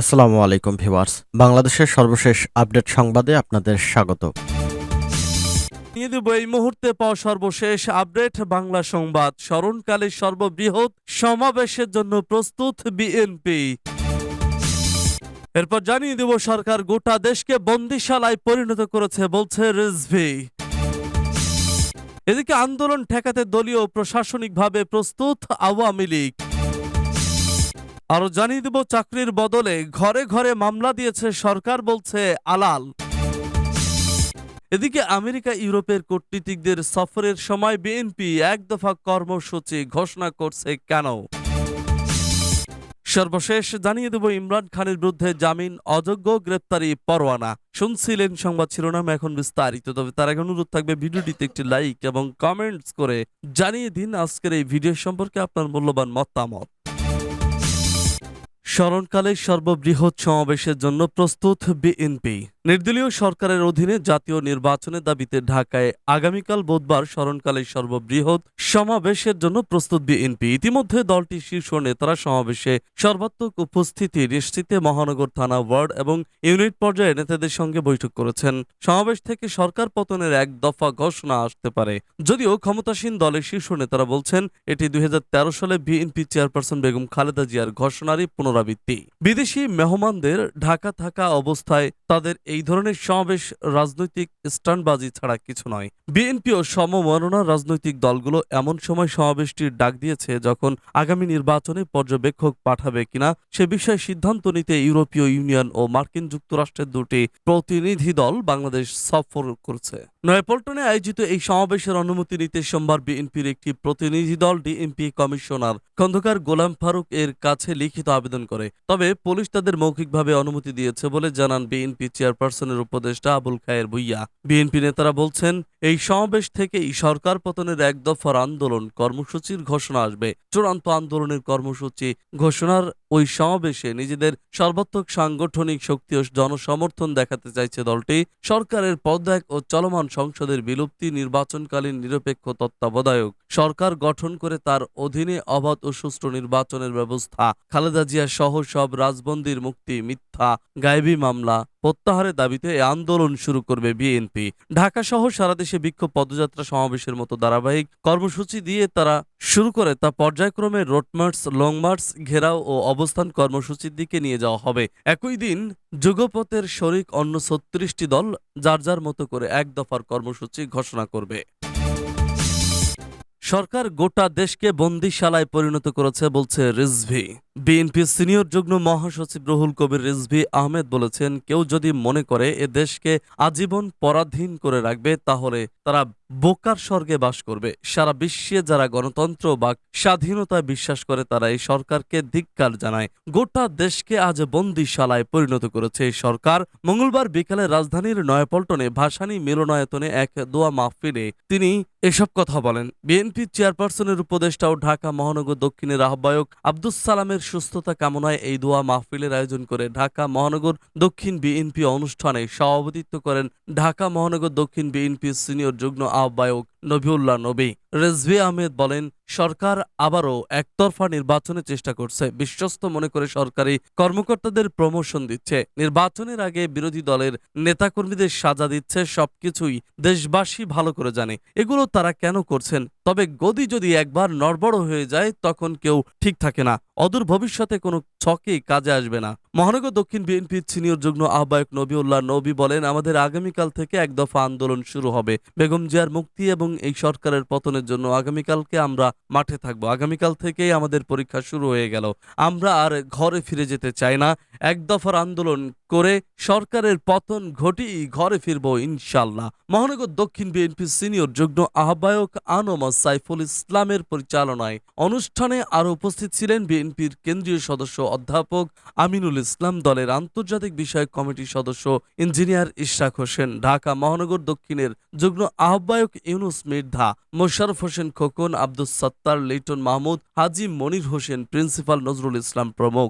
আসসালামু আলাইকুম ভিউয়ার্স। বাংলাদেশের সর্বশেষ আপডেট সংবাদে আপনাদের স্বাগত। নিয়ে দেব এই মুহূর্তে পাওয়া সর্বশেষ আপডেট, বাংলা সংবাদ। স্মরণকালে সর্ববৃহৎ সমাবেশের জন্য প্রস্তুত বিএনপি। এরপর জানিয়ে দেব, সরকার গোটা দেশকে বন্দিশালায় পরিণত করেছে বলছে রিজভি। এদিকে আন্দোলন ঠেকাতে দলীয় প্রশাসনিকভাবে প্রস্তুত আওয়ামী লীগ। আরও জানিয়ে দেব চাকরির বদলে ঘরে ঘরে মামলা দিয়েছে সরকার, বলছে আলাল। এদিকে আমেরিকা, ইউরোপের কূটনীতিকদের সফরের সময় বিএনপি এক দফা কর্মসূচি ঘোষণা করছে কেন? সর্বশেষ জানিয়ে দেব ইমরান খানের বিরুদ্ধে জামিন, অযোগ্য, গ্রেপ্তারি, পরোয়ানা। শুনছিলেন সংবাদ শিরোনাম এখন বিস্তারিত, তবে তার আগে অনুরোধ থাকবে ভিডিওটিতে একটি লাইক এবং কমেন্টস করে জানিয়ে দিন আজকের এই ভিডিও সম্পর্কে আপনার মূল্যবান মতামত। স্মরণকালে সর্ববৃহৎ সমাবেশের জন্য প্রস্তুত বিএনপি। নির্দলীয় সরকারের অধীনে জাতীয় নির্বাচনের দাবিতে ঢাকায় আগামীকাল বুধবার স্মরণকালে সর্ববৃহৎ সমাবেশের জন্য প্রস্তুত বিএনপি। ইতিমধ্যে দলটির শীর্ষ নেতারা সমাবেশে সর্বাত্মক উপস্থিতি নিশ্চিতে মহানগর থানা ওয়ার্ড এবং ইউনিট পর্যায়ে নেতাদের সঙ্গে বৈঠক করেছেন। সমাবেশ থেকে সরকার পতনের এক দফা ঘোষণা আসতে পারে। যদিও ক্ষমতাসীন দলের শীর্ষ নেতারা বলছেন, এটি দুই হাজার তেরো সালে বিএনপি চেয়ারপারসন বেগম খালেদা জিয়ার ঘোষণারই পুনরাবৃত্তি। বিদেশি মেহমানদের ঢাকা থাকা অবস্থায় তাদের এই ধরনের সমাবেশ রাজনৈতিক স্টানবাজি ছাড়া কিছু নয়। বিএনপি ও সমমননা রাজনৈতিক দলগুলো এমন সময় সমাবেশটির ডাক দিয়েছে যখন আগামী নির্বাচনে পর্যবেক্ষক পাঠাবে কিনা সে বিষয়ে সিদ্ধান্ত নিতে ইউরোপীয় ইউনিয়ন ও মার্কিন যুক্তরাষ্ট্রের দুটি প্রতিনিধি দল বাংলাদেশ সফর করছে। নয়াপল্টনে আয়োজিত এই সমাবেশের অনুমতি নিতে সোমবার বিএনপির একটি প্রতিনিধি দল ডিএমপি কমিশনার খন্দকার গোলাম ফারুক এর কাছে লিখিত আবেদন করে। তবে পুলিশ তাদের মৌখিকভাবে অনুমতি দিয়েছে বলে জানান বিএনপি চেয়ারপারসনের উপদেষ্টা আবুল খায়ের ভুইয়া। বিএনপি নেতারা বলছেন, এই সমাবেশ থেকেই সরকার পতনের এক দফার আন্দোলন কর্মসূচির ঘোষণা আসবে। চূড়ান্ত আন্দোলনের কর্মসূচি ঘোষণার ওই সমাবেশে নিজেদের সর্বাত্মক সাংগঠনিক শক্তি ও জনসমর্থন দেখাতে চাইছে দলটি। সরকারের পদত্যাগ ও চলমান সংসদের বিলুপ্তি নির্বাচনকালীন নিরপেক্ষ তত্ত্বাবধায়ক সরকার গঠন করে তার অধীনে অবাধ ও সুষ্ঠু নির্বাচনের ব্যবস্থা। খালেদা জিয়া সহ সব রাজবন্দির মুক্তি মিথ্যা গায়েবী মামলা প্রত্যাহারের দাবিতে আন্দোলন শুরু করবে বিএনপি। ঢাকা সহ সারা দেশে বিক্ষোভ পদযাত্রা সমাবেশের মতো ধারাবাহিক কর্মসূচি দিয়ে তারা শুরু করে তা পর্যায়ক্রমে রোড লংমার্চ ঘেরাও ও অবস্থান কর্মসূচির দিকে নিয়ে যাওয়া হবে। একই দিন যুগপথের শরিক অন্য ছত্রিশটি দল যার যার মতো করে এক দফার কর্মসূচি ঘোষণা করবে। সরকার গোটা দেশকে বন্দিশালায় পরিণত করেছে বলছে রিজভি। বিএনপি সিনিয়র যুগ্ম মহাসচিব রুহুল কবির রিজভি আহমেদ বলেছেন, কেউ যদি মনে করে এ দেশকে আজীবন পরাধীন করে রাখবে, তাহলে তারা বোকার স্বর্গে বাস করবে। সারা বিশ্বে যারা গণতন্ত্র বা স্বাধীনতায় বিশ্বাস করে, তারা এই সরকারকে ধিক্কার জানায়। গোটা দেশকে আজ বন্দিশালায় পরিণত করেছে এই সরকার। মঙ্গলবার বিকালে রাজধানীর নয়াপল্টনে ভাসানী মিলনায়তনে এক দোয়া মাহফিলে তিনি এসব কথা বলেন। বিএনপি চেয়ারপারসনের উপদেষ্টা ও ঢাকা মহানগর দক্ষিণের আহ্বায়ক আব্দুস সালামের সুস্থতা কামনায় এই দোয়া মাহফিলের আয়োজন করে ঢাকা মহানগর দক্ষিণ বিএনপি অনুষ্ঠানে সভাপতিত্ব করেন ঢাকা মহানগর দক্ষিণ বিএনপি সিনিয়র যুগ্ম আহ্বায়ক নবিউল্লাহ নবী রেজভি আহমেদ বলেন, সরকার আবারও একতরফা নির্বাচনের চেষ্টা করছে। বিশ্বস্ত মনে করে সরকারি কর্মকর্তাদের প্রমোশন দিচ্ছে। নির্বাচনের আগে বিরোধী দলের নেতাকর্মীদের সাজা দিচ্ছে, সবকিছুই দেশবাসী ভালো করে জানে। এগুলো তারা কেন করছেন? তবে গদি যদি একবার নড়বড় হয়ে যায়, তখন কেউ ঠিক থাকে না। অদূর ভবিষ্যতে কোনো ছকেই কাজে আসবে না। মহানগর দক্ষিণ বিএনপির সিনিয়র যুগ্ম আহ্বায়ক নবিউল্লাহ নবী বলেন, আমাদের আগামীকাল থেকে এক দফা আন্দোলন শুরু হবে। বেগম জিয়ার মুক্তি এবং এই সরকারের পতনের জন্য আগামীকালকে আমরা মাঠে থাকব। আগামীকাল থেকেই আমাদের পরীক্ষা শুরু হয়ে গেল। আমরা আর ঘরে ফিরে যেতে চাই না। এক দফার আন্দোলন করে সরকারের পতন ঘটিয়ে ঘরে ফিরবো ইনশাল্লাহ। মহানগর দক্ষিণ বিএনপি সিনিয়র যুগ্ম আহ্বায়ক আনোমা সাইফুল ইসলামের পরিচালনায় অনুষ্ঠানে আরও উপস্থিত ছিলেন বিএনপির কেন্দ্রীয় সদস্য অধ্যাপক আমিনুল ইসলাম দলের আন্তর্জাতিক বিষয়ক কমিটির সদস্য ইঞ্জিনিয়ার ইশরাক হোসেন, ঢাকা মহানগর দক্ষিণের যুগ্ম আহ্বায়ক ইউনুস মির্ধা মোশারফ হোসেন খোকন, আব্দুস সত্তার, লিটন মাহমুদ, হাজি মনির হোসেন, প্রিন্সিপাল নজরুল ইসলাম প্রমুখ।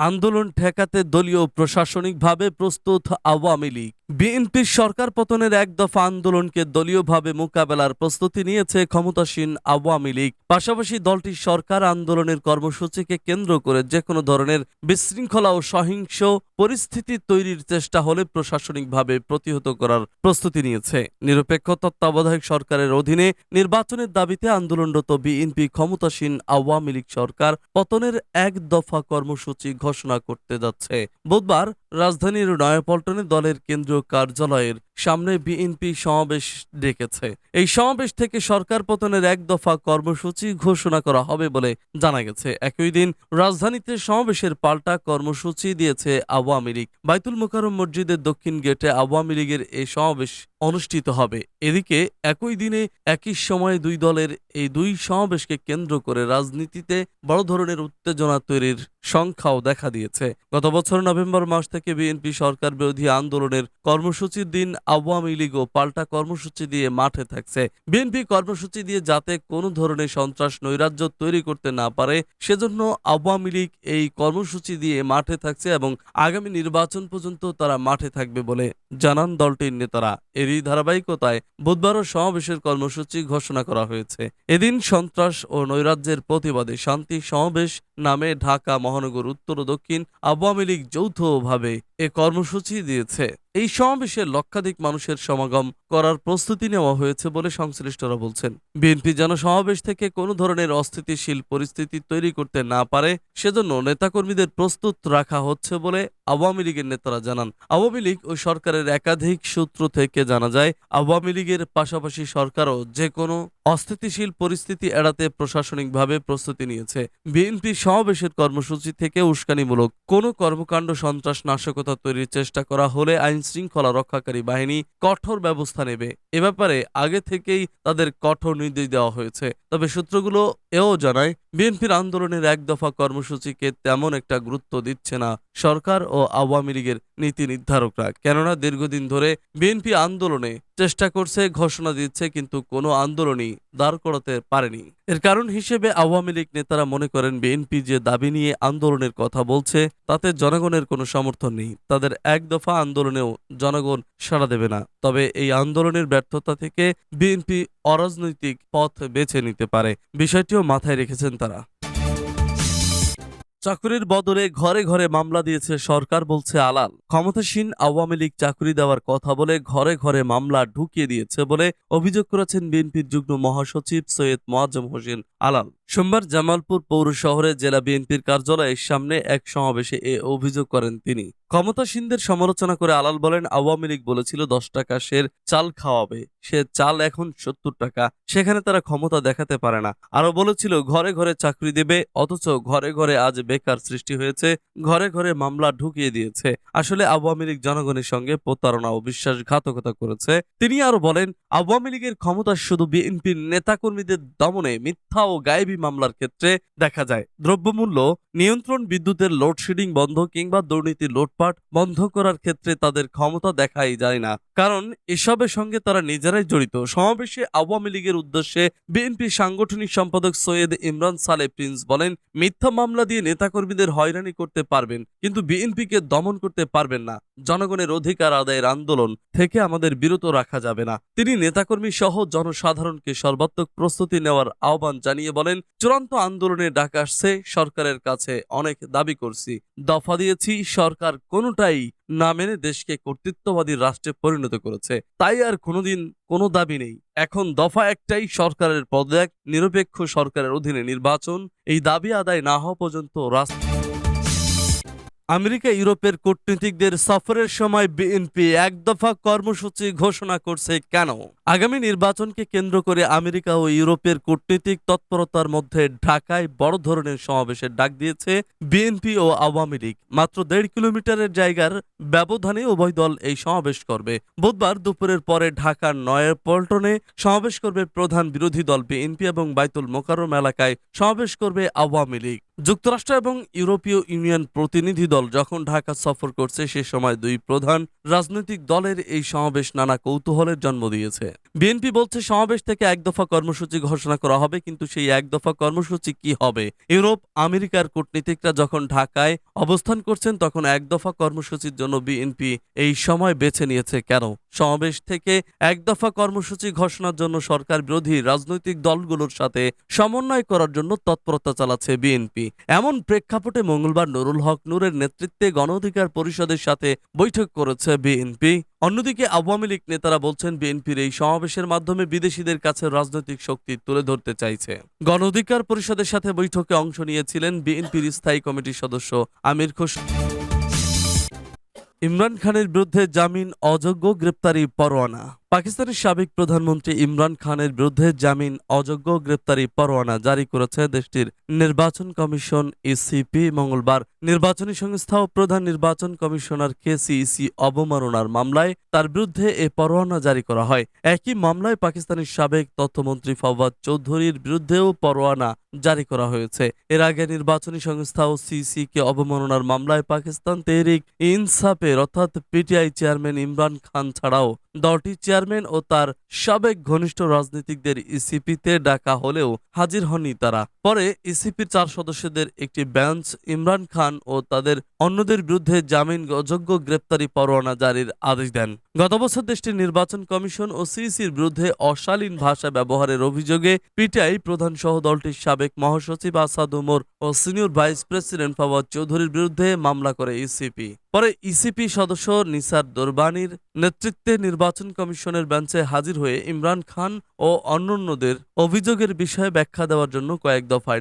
আন্দোলন ঠেকাতে দলীয় প্রশাসনিকভাবে প্রস্তুত আওয়ামী লীগ। বিএনপির সরকার পতনের এক দফা আন্দোলনকে দলীয়ভাবে মোকাবেলার প্রস্তুতি নিয়েছে ক্ষমতাসীন আওয়ামী লীগ। পাশাপাশি দলটি সরকার আন্দোলনের কর্মসূচিকে কেন্দ্র করে যে কোনো ধরনের বিশৃঙ্খলা ও সহিংস পরিস্থিতি তৈরির চেষ্টা হলে প্রশাসনিকভাবে প্রতিহত করার প্রস্তুতি নিয়েছে। নিরপেক্ষ তত্ত্বাবধায়ক সরকারের অধীনে নির্বাচনের দাবিতে আন্দোলনরত বিএনপি ক্ষমতাসীন আওয়ামী লীগ সরকার পতনের এক দফা কর্মসূচি ঘোষণা করতে যাচ্ছে। বুধবার রাজধানীর নয়াপল্টনে দলের কেন্দ্রীয় কার্যালয়ের সামনে বিএনপি সমাবেশ ডেকেছে। এই সমাবেশ থেকে সরকার পতনের এক দফা কর্মসূচি ঘোষণা করা হবে বলে জানা গেছে। একই দিন রাজধানীতে সমাবেশের পাল্টা কর্মসূচি দিয়েছে আওয়ামী লীগ। বাইতুল মোকারম মসজিদের দক্ষিণ গেটে আওয়ামী লীগের এই সমাবেশ অনুষ্ঠিত হবে। এদিকে একই দিনে একই সময়ে দুই দলের এই দুই সমাবেশকে কেন্দ্র করে রাজনীতিতে বড় ধরনের উত্তেজনা তৈরির সংখ্যাও দেখা দিয়েছে। গত বছর নভেম্বর মাস থেকে বিএনপি সরকার বিরোধী আন্দোলনের কর্মসূচির দিন আওয়ামী লীগও পাল্টা কর্মসূচি দিয়ে মাঠে থাকছে। বিএনপি কর্মসূচি দিয়ে যাতে কোনো ধরনের সন্ত্রাস নৈরাজ্য তৈরি করতে না পারে, সেজন্য আওয়ামী লীগ এই কর্মসূচি দিয়ে মাঠে থাকছে এবং আগামী নির্বাচন পর্যন্ত তারা মাঠে থাকবে বলে জানান দলটির নেতারা। এরই ধারাবাহিকতায় বুধবারও সমাবেশের কর্মসূচি ঘোষণা করা হয়েছে। এদিন সন্ত্রাস ও নৈরাজ্যের প্রতিবাদে শান্তি সমাবেশ নামে ঢাকা মহানগর উত্তর ও দক্ষিণ আওয়ামী লীগ যৌথভাবে এ কর্মসূচি দিয়েছে। এই সমাবেশে লক্ষাধিক মানুষের সমাগম করার প্রস্তুতি নেওয়া হয়েছে বলে সংশ্লিষ্টরা বলছেন। বিএনপি যেন সমাবেশ থেকে কোনো ধরনের অস্থিতিশীল পরিস্থিতি তৈরি করতে না পারে, সেজন্য নেতাকর্মীদের প্রস্তুত রাখা হচ্ছে বলে আওয়ামী লীগের নেতারা জানান। আওয়ামী লীগ ও সরকারের একাধিক সূত্র থেকে জানা যায়, আওয়ামী লীগের পাশাপাশি সরকারও যে কোনো অস্থিতিশীল পরিস্থিতি এড়াতে প্রশাসনিকভাবে প্রস্তুতি নিয়েছে। বিএনপি সমাবেশের কর্মসূচি থেকে উস্কানিমূলক। কোনো কর্মকাণ্ড সন্ত্রাস নাশকতা তৈরির চেষ্টা করা হলে আইন শৃঙ্খলা রক্ষাকারী বাহিনী কঠোর ব্যবস্থা নেবে। এ ব্যাপারে আগে থেকেই তাদের কঠোর নির্দেশ দেওয়া হয়েছে। তবে সূত্রগুলো এও জানায় বিএনপির আন্দোলনের এক দফা কর্মসূচিকে তেমন একটা গুরুত্ব দিচ্ছে না সরকার ও আওয়ামী লীগের নীতি নির্ধারকরা। কেননা দীর্ঘদিন ধরে বিএনপি আন্দোলনে চেষ্টা করছে, ঘোষণা দিচ্ছে, কিন্তু কোনো আন্দোলনই দাঁড় করাতে পারেনি। এর কারণ হিসেবে আওয়ামী লীগ নেতারা মনে করেন, বিএনপি যে দাবি নিয়ে আন্দোলনের কথা বলছে, তাতে জনগণের কোনো সমর্থন নেই। তাদের এক দফা আন্দোলনেও জনগণ সাড়া দেবে না। তবে এই আন্দোলনের ব্যর্থতা থেকে বিএনপি অরাজনৈতিক পথ বেছে নিতে পারে। বিষয়টিও মাথায় রেখেছেন তারা। চাকুরির বদলে ঘরে ঘরে মামলা দিয়েছে সরকার বলছে আলাল। ক্ষমতাসীন আওয়ামী লীগ চাকরি দেওয়ার কথা বলে ঘরে ঘরে মামলা ঢুকিয়ে দিয়েছে বলে অভিযোগ করেছেন বিএনপির যুগ্ম মহাসচিব সৈয়দ মোয়াজ্জম হোসেন আলাল। সোমবার জামালপুর পৌর শহরে জেলা বিএনপির কার্যালয়ের সামনে এক সমাবেশে এ অভিযোগ করেন তিনি। ক্ষমতাসীনদের সমালোচনা করে আলাল বলেন, আওয়ামী লীগ বলেছিল দশ টাকা সের চাল খাওয়াবে। সে চাল এখন সত্তর টাকা। সেখানে তারা ক্ষমতা দেখাতে পারে না। আরও বলেছিল, ঘরে ঘরে চাকরি দেবে, অথচ ঘরে ঘরে আজ বেকার সৃষ্টি হয়েছে, ঘরে ঘরে মামলা ঢুকিয়ে দিয়েছে। আসলে আওয়ামী লীগ জনগণের সঙ্গে প্রতারণা ও বিশ্বাসঘাতকতা করেছে। তিনি আরও বলেন, আওয়ামী লীগের ক্ষমতা শুধু বিএনপির নেতাকর্মীদের দমনে মিথ্যা ও গায়েবী মামলার ক্ষেত্রে দেখা যায়। দ্রব্যমূল্য, নিয়ন্ত্রণ বিদ্যুতের লোডশেডিং বন্ধ কিংবা দুর্নীতি লোটপাট বন্ধ করার ক্ষেত্রে তাদের ক্ষমতা দেখাই যায় না। কারণ এসবের সঙ্গে তারা নিজেরাই জড়িত। সমাবেশে আওয়ামী লীগের উদ্দেশ্যে বিএনপি সাংগঠনিক সম্পাদক সৈয়দ ইমরান সালে প্রিন্স বলেন, মিথ্যা মামলা দিয়ে নেতাকর্মীদের হয়রানি করতে পারবেন, কিন্তু বিএনপিকে দমন করতে পারবেন না। জনগণের অধিকার আদায়ের আন্দোলন থেকে আমাদের বিরত রাখা যাবে না। তিনি নেতাকর্মী সহ জনসাধারণকে সর্বাত্মক প্রস্তুতি নেওয়ার আহ্বান জানিয়ে বলেন, চূড়ান্ত আন্দোলনে ডাক আসছে, সরকারের কাছে অনেক দাবি করছি। দফা দিয়েছি, সরকার কোনোটাই না মেনে দেশকে কর্তৃত্ববাদী রাষ্ট্রে পরিণত করেছে। তাই আর কোনোদিন কোনো দাবি নেই। এখন দফা একটাই, সরকারের পদত্যাগ, নিরপেক্ষ সরকারের অধীনে নির্বাচন। এই দাবি আদায় না হওয়া পর্যন্ত রাষ্ট্র আমেরিকা, ইউরোপের কূটনীতিকদের সফরের সময় বিএনপি এক দফা কর্মসূচি ঘোষণা করছে কেন? আগামী নির্বাচনকে কেন্দ্র করে আমেরিকা ও ইউরোপের কূটনীতিক তৎপরতার মধ্যে ঢাকায় বড় ধরনের সমাবেশের ডাক দিয়েছে বিএনপি ও আওয়ামী লীগ। মাত্র দেড় কিলোমিটারের জায়গার ব্যবধানে উভয় দল এই সমাবেশ করবে। বুধবার দুপুরের পরে ঢাকার নয়ের পল্টনে সমাবেশ করবে প্রধান বিরোধী দল বিএনপি এবং বাইতুল মোকারম এলাকায় সমাবেশ করবে আওয়ামী লীগ। যুক্তরাষ্ট্র এবং ইউরোপীয় ইউনিয়ন প্রতিনিধি দল যখন ঢাকা সফর করছে, সে সময় দুই প্রধান রাজনৈতিক দলের এই সমাবেশ নানা কৌতূহলের জন্ম দিয়েছে। বিএনপি বলছে, সমাবেশ থেকে এক দফা কর্মসূচি ঘোষণা করা হবে, কিন্তু সেই এক দফা কর্মসূচি কি হবে? ইউরোপ, আমেরিকার কূটনীতিকরা যখন ঢাকায় অবস্থান করছেন, তখন এক দফা কর্মসূচির জন্য বিএনপি এই সময় বেছে নিয়েছে কেন? সমাবেশ থেকে এক দফা কর্মসূচি ঘোষণার জন্য সরকার বিরোধী রাজনৈতিক দলগুলোর সাথে সমন্বয় করার জন্য তৎপরতা চালাচ্ছে বিএনপি। এমন প্রেক্ষাপটে মঙ্গলবার নুরুল হক নূরের নেতৃত্বে গণ অধিকার পরিষদের সাথে বৈঠক করেছে বিএনপি। অন্যদিকে আওয়ামী লীগ নেতারা বলছেন বিএনপির এই সমাবেশের মাধ্যমে বিদেশিদের কাছে রাজনৈতিক শক্তি তুলে ধরতে চাইছে। গণ অধিকার পরিষদের সাথে বৈঠকে অংশ নিয়েছিলেন বিএনপির স্থায়ী কমিটির সদস্য আমির খোস ইমরান খানের বিরুদ্ধে জামিন অযোগ্য গ্রেপ্তারি পরোয়ানা। পাকিস্তানের সাবেক প্রধানমন্ত্রী ইমরান খানের বিরুদ্ধে জামিন অযোগ্য গ্রেপ্তারি পরোয়ানা জারি করেছে দেশটির নির্বাচন কমিশন ইসিপি মঙ্গলবার নির্বাচনী সংস্থা ও প্রধান নির্বাচন কমিশনার কেসিইসি অবমাননার মামলায় তার বিরুদ্ধে এ পরোয়ানা জারি করা হয়। একই মামলায় পাকিস্তানের সাবেক তথ্যমন্ত্রী ফওয়াদ চৌধুরীর বিরুদ্ধেও পরোয়ানা জারি করা হয়েছে। এর আগে নির্বাচনী সংস্থা ও সিসি কে অবমাননার মামলায় পাকিস্তান তেহরিক ইনসাফের অর্থাৎ পিটিআই চেয়ারম্যান ইমরান খান ছাড়াও দলটির চেয়ারম্যান ও তার সাবেক ঘনিষ্ঠ রাজনীতিকদের ইসিপিতে ডাকা হলেও হাজির হননি তারা। পরে ইসিপির চার সদস্যদের একটি বেঞ্চ, ইমরান খান ও তাদের অন্যদের বিরুদ্ধে জামিন অযোগ্য গ্রেপ্তারি পরোয়ানা জারির আদেশ দেন। গত বছর দেশটির নির্বাচন কমিশন ও সিসির বিরুদ্ধে অশালীন ভাষা ব্যবহারের অভিযোগে পিটিআই প্রধান সহ দলটির সাবেক মহাসচিব আসাদ উমর ও সিনিয়র ভাইস প্রেসিডেন্ট ফাওয়াদ চৌধুরীর বিরুদ্ধে মামলা করে ইসিপি পরে ইসিপি সদস্য নিসার দরবানির নেতৃত্বে নির্বাচন কমিশনের বেঞ্চে হাজির হয়ে ইমরান খান ও অন্যান্যদের অভিযোগের বিষয়ে ব্যাখ্যা দেওয়ার জন্য কয়েক দফায়